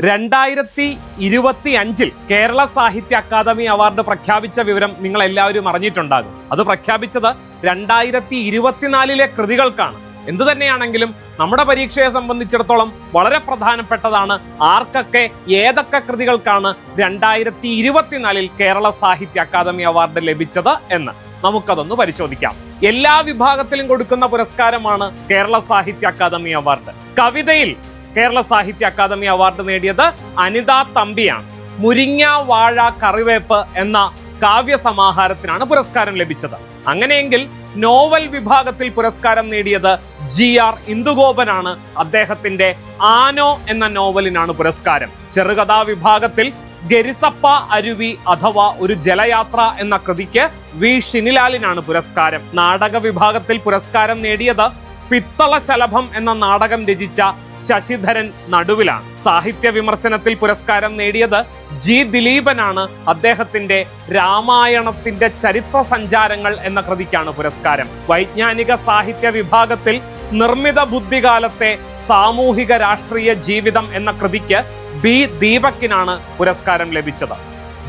രണ്ടായിരത്തി ഇരുപത്തി അഞ്ചിൽ കേരള സാഹിത്യ അക്കാദമി അവാർഡ് പ്രഖ്യാപിച്ച വിവരം നിങ്ങൾ എല്ലാവരും അറിഞ്ഞിട്ടുണ്ടാകും. അത് പ്രഖ്യാപിച്ചത് രണ്ടായിരത്തി ഇരുപത്തിനാലിലെ കൃതികൾക്കാണ്. എന്തു തന്നെയാണെങ്കിലും നമ്മുടെ പരീക്ഷയെ സംബന്ധിച്ചിടത്തോളം വളരെ പ്രധാനപ്പെട്ടതാണ് ആർക്കൊക്കെ ഏതൊക്കെ കൃതികൾക്കാണ് രണ്ടായിരത്തി ഇരുപത്തിനാലിൽ കേരള സാഹിത്യ അക്കാദമി അവാർഡ് ലഭിച്ചത് എന്ന് നമുക്കതൊന്ന് പരിശോധിക്കാം. എല്ലാ വിഭാഗത്തിലും കൊടുക്കുന്ന പുരസ്കാരമാണ് കേരള സാഹിത്യ അക്കാദമി അവാർഡ്. കവിതയിൽ കേരള സാഹിത്യ അക്കാദമി അവാർഡ് നേടിയത് അനിത തമ്പിയാണ്. മുരിങ്ങ വാഴ കറിവേപ്പ് എന്ന കാവ്യ സമാഹാരത്തിനാണ് പുരസ്കാരം ലഭിച്ചത്. അങ്ങനെയെങ്കിൽ നോവൽ വിഭാഗത്തിൽ പുരസ്കാരം നേടിയത് ജി ആർ ഇന്ദുഗോപനാണ്. അദ്ദേഹത്തിന്റെ ആനോ എന്ന നോവലിനാണ് പുരസ്കാരം. ചെറുകഥാ വിഭാഗത്തിൽ ഗരിസപ്പ അരുവി അഥവാ ഒരു ജലയാത്ര എന്ന കൃതിക്ക് വി. ഷിനിലാലിനാണ് പുരസ്കാരം. നാടക വിഭാഗത്തിൽ പുരസ്കാരം നേടിയത് പിത്തള ശലഭം എന്ന നാടകം രചിച്ച ശശിധരൻ നടുവിലാണ്. സാഹിത്യ വിമർശനത്തിൽ പുരസ്കാരം നേടിയത് ജി ദിലീപനാണ്. അദ്ദേഹത്തിന്റെ രാമായണത്തിന്റെ ചരിത്ര സഞ്ചാരങ്ങൾ എന്ന കൃതിക്കാണ് പുരസ്കാരം. വൈജ്ഞാനിക സാഹിത്യ വിഭാഗത്തിൽ നിർമ്മിത ബുദ്ധികാലത്തെ സാമൂഹിക രാഷ്ട്രീയ ജീവിതം എന്ന കൃതിക്ക് ബി ദീപക്കിനാണ് പുരസ്കാരം ലഭിച്ചത്.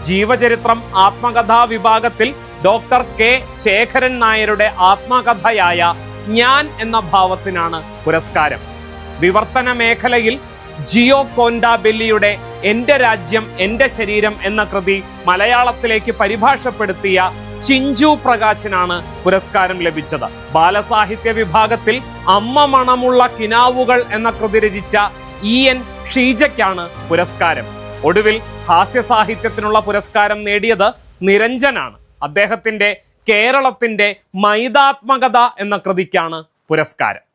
ജീവചരിത്രം ആത്മകഥാ വിഭാഗത്തിൽ ഡോക്ടർ കെ ശേഖരൻ നായരുടെ ആത്മകഥയായ ഞാൻ എന്ന ഭാവത്തിനാണ് പുരസ്കാരം. വിവർത്തന മേഖലയിൽ ജിയോ കോൻഡാബെല്ലിയുടെ എന്റെ രാജ്യം എന്റെ ശരീരം എന്ന കൃതി മലയാളത്തിലേക്ക് പരിഭാഷപ്പെടുത്തിയ ചിഞ്ചു പ്രകാശനാണ് പുരസ്കാരം ലഭിച്ചത്. ബാലസാഹിത്യ വിഭാഗത്തിൽ അമ്മ മണമുള്ള കിനാവുകൾ എന്ന കൃതി രചിച്ച ഇ എൻ ഷീജയ്ക്കാണ് പുരസ്കാരം. ഒടുവിൽ ഹാസ്യ സാഹിത്യത്തിനുള്ള പുരസ്കാരം നേടിയത് നിരഞ്ജനാണ്. അദ്ദേഹത്തിന്റെ കേരളത്തിന്റെ മൈതാത്മകത എന്ന കൃതിക്കാണ് പുരസ്കാരം.